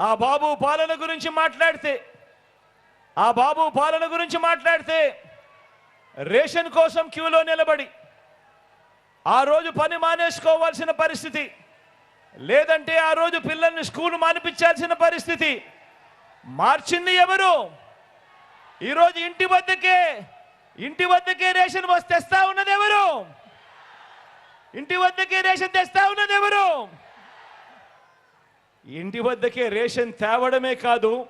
ఆ బాబు పాలన గురించి మాట్లాడితే ఆ బాబు పాలన గురించి మాట్లాడితే రేషన్ కోసం క్యూలో నిలబడి ఆ రోజు పని మానేసుకోవాల్సిన పరిస్థితి లేదంటే ఆ రోజు పిల్లల్ని స్కూల్ మానిపించాల్సిన పరిస్థితి మార్చింది ఎవరు? ఈరోజు ఇంటి వద్దకే ఇంటి వద్దకే రేషన్ వస్తే తెస్తా ఉన్నది ఎవరు? ఇంటి వద్దకే రేషన్ తెస్తా ఉన్నది ఎవరు? ఇంటి వద్దకే రేషన్ తేవడమే కాదు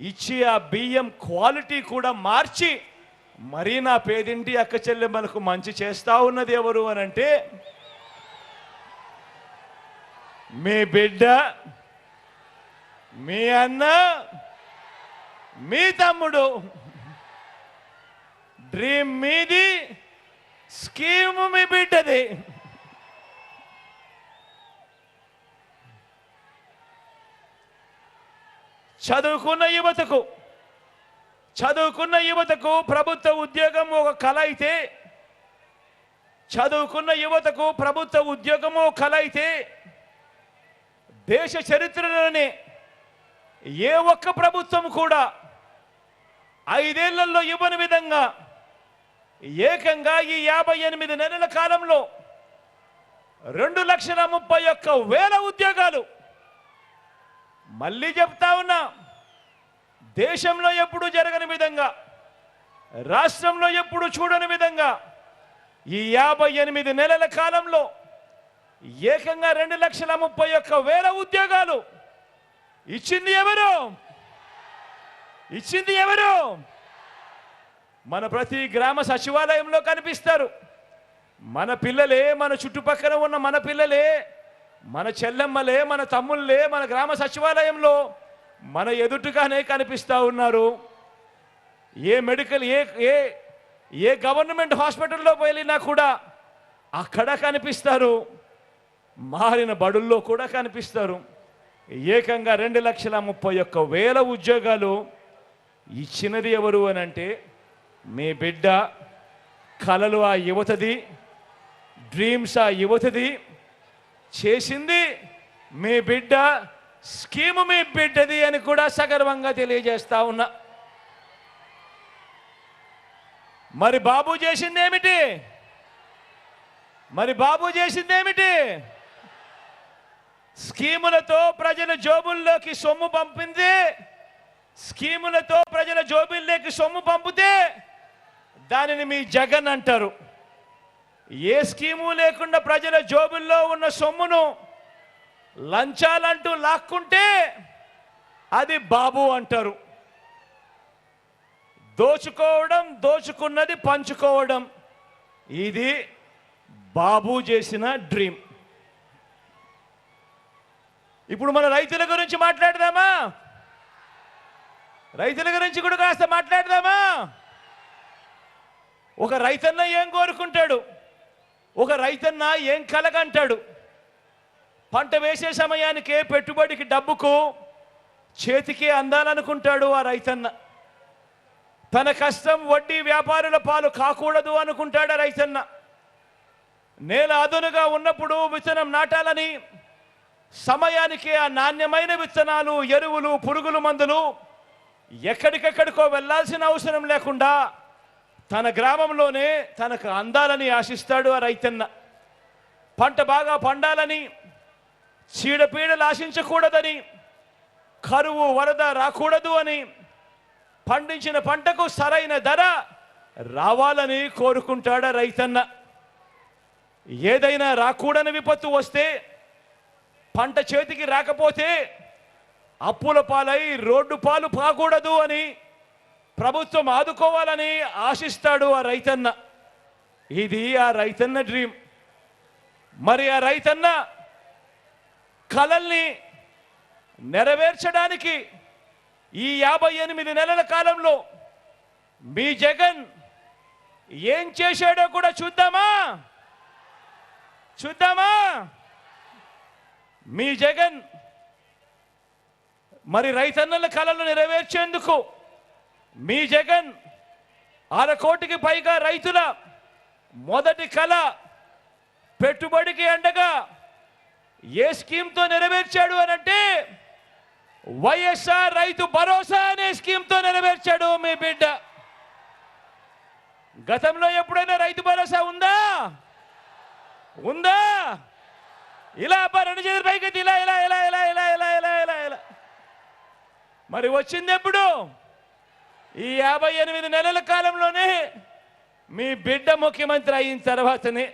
ఇచ్చి ఆ బియ్యం క్వాలిటీ కూడా మార్చి మరీ నా పేదింటి అక్క మనకు మంచి చేస్తా ఉన్నది ఎవరు అని అంటే మీ బిడ్డ మీ అన్న మీ తమ్ముడు. డ్రీమ్ మీది స్కీము మీ బిడ్డది. చదువుకున్న యువతకు చదువుకున్న యువతకు ప్రభుత్వ ఉద్యోగం ఒక కళ అయితే చదువుకున్న యువతకు ప్రభుత్వ ఉద్యోగం కళ అయితే దేశ చరిత్రలోనే ఏ ఒక్క ప్రభుత్వం కూడా ఐదేళ్ళలో ఇవ్వని విధంగా ఏకంగా ఈ యాభై ఎనిమిది నెలల కాలంలో రెండు లక్షల ముప్పై ఒక్క వేల ఉద్యోగాలు. మళ్ళీ చెప్తా ఉన్నా దేశంలో ఎప్పుడు జరగని విధంగా రాష్ట్రంలో ఎప్పుడు చూడని విధంగా ఈ యాభై ఎనిమిది నెలల కాలంలో ఏకంగా రెండు లక్షల ముప్పై ఒక్క వేల ఉద్యోగాలు ఇచ్చింది ఎవరు? ఇచ్చింది ఎవరు? మన ప్రతి గ్రామ సచివాలయంలో కనిపిస్తారు. మన పిల్లలే మన చుట్టుపక్కల ఉన్న మన పిల్లలే మన చెల్లెమ్మలే మన తమ్ముళ్ళే మన గ్రామ సచివాలయంలో మన ఎదుటిగానే కనిపిస్తూ ఉన్నారు. ఏ మెడికల్ ఏ ఏ ఏ గవర్నమెంట్ హాస్పిటల్లో వెళ్ళినా కూడా అక్కడ కనిపిస్తారు. మారిన బడుల్లో కూడా కనిపిస్తారు. ఏకంగా రెండు లక్షల ముప్పై ఒక్క వేల ఉద్యోగాలు ఇచ్చినది ఎవరు అని అంటే మీ బిడ్డ కలలు ఆ యువతది డ్రీమ్స్ ఆ యువతది చేసింది మీ బిడ్డ స్కీము మీ బిడ్డది అని కూడా సగర్వంగా తెలియజేస్తా ఉన్నా. మరి బాబు చేసింది ఏమిటి మరి బాబు చేసింది ఏమిటి స్కీములతో ప్రజల జోబుల్లోకి సొమ్ము పంపింది. స్కీములతో ప్రజల జోబుల్లోకి సొమ్ము పంపితే దానిని మీ జగన్ అంటారు. ఏ స్కీము లేకుండా ప్రజల జోబుల్లో ఉన్న సొమ్మును లంచాలంటూ లాక్కుంటే అది బాబు అంటారు. దోచుకోవడం దోచుకున్నది పంచుకోవడం. ఇది బాబు చేసిన డ్రీమ్. ఇప్పుడు మన రైతుల గురించి మాట్లాడదామా? రైతుల గురించి కూడా కాస్త మాట్లాడదామా? ఒక రైతన్న ఏం కోరుకుంటాడు? ఒక రైతన్న ఏం కలగంటాడు? పంట వేసే సమయానికే పెట్టుబడికి డబ్బుకు చేతికి అందాలనుకుంటాడు ఆ రైతన్న. తన కష్టం వడ్డీ వ్యాపారుల పాలు కాకూడదు అనుకుంటాడు ఆ రైతన్న. నేల అదునుగా ఉన్నప్పుడు విత్తనం నాటాలని సమయానికి ఆ నాణ్యమైన విత్తనాలు ఎరువులు పురుగుల మందులు ఎక్కడికెక్కడికో వెళ్ళాల్సిన అవసరం లేకుండా తన గ్రామంలోనే తనకు అందాలని ఆశిస్తాడు ఆ రైతన్న. పంట బాగా పండాలని చీడపీడలు ఆశించకూడదని కరువు వరద రాకూడదు అని పండించిన పంటకు సరైన ధర రావాలని కోరుకుంటాడు రైతన్న? ఏదైనా రాకూడని విపత్తు వస్తే పంట చేతికి రాకపోతే అప్పుల పాలై రోడ్డు పాలు పాకూడదు అని ప్రభుత్వం ఆదుకోవాలని ఆశిస్తాడు ఆ రైతన్న. ఇది ఆ రైతన్న డ్రీమ్. మరి ఆ రైతన్న కలల్ని నెరవేర్చడానికి ఈ యాభై ఎనిమిది నెలల కాలంలో మీ జగన్ ఏం చేశాడో కూడా చూద్దామా? చూద్దామా? మీ జగన్ మరి రైతన్నల కళలు నెరవేర్చేందుకు మీ జగన్ అరకోటికి పైగా రైతుల మొదటి కళ పెట్టుబడికి అండగా ఏ స్కీమ్తో నెరవేర్చాడు అని అంటే వైఎస్ఆర్ రైతు భరోసా అనే స్కీమ్తో నెరవేర్చాడు మీ బిడ్డ. గతంలో ఎప్పుడైనా రైతు భరోసా ఉందా? ఉందా? ఇలా అబ్బా రెండు చేతుల పైకి ఇలా ఇలా ఇలా ఇలా ఇలా ఇలా ఇలా ఇలా ఇలా. మరి వచ్చింది ఎప్పుడు? ఈ యాభై ఎనిమిది నెలల కాలంలోనే మీ బిడ్డ ముఖ్యమంత్రి అయిన తర్వాతనే.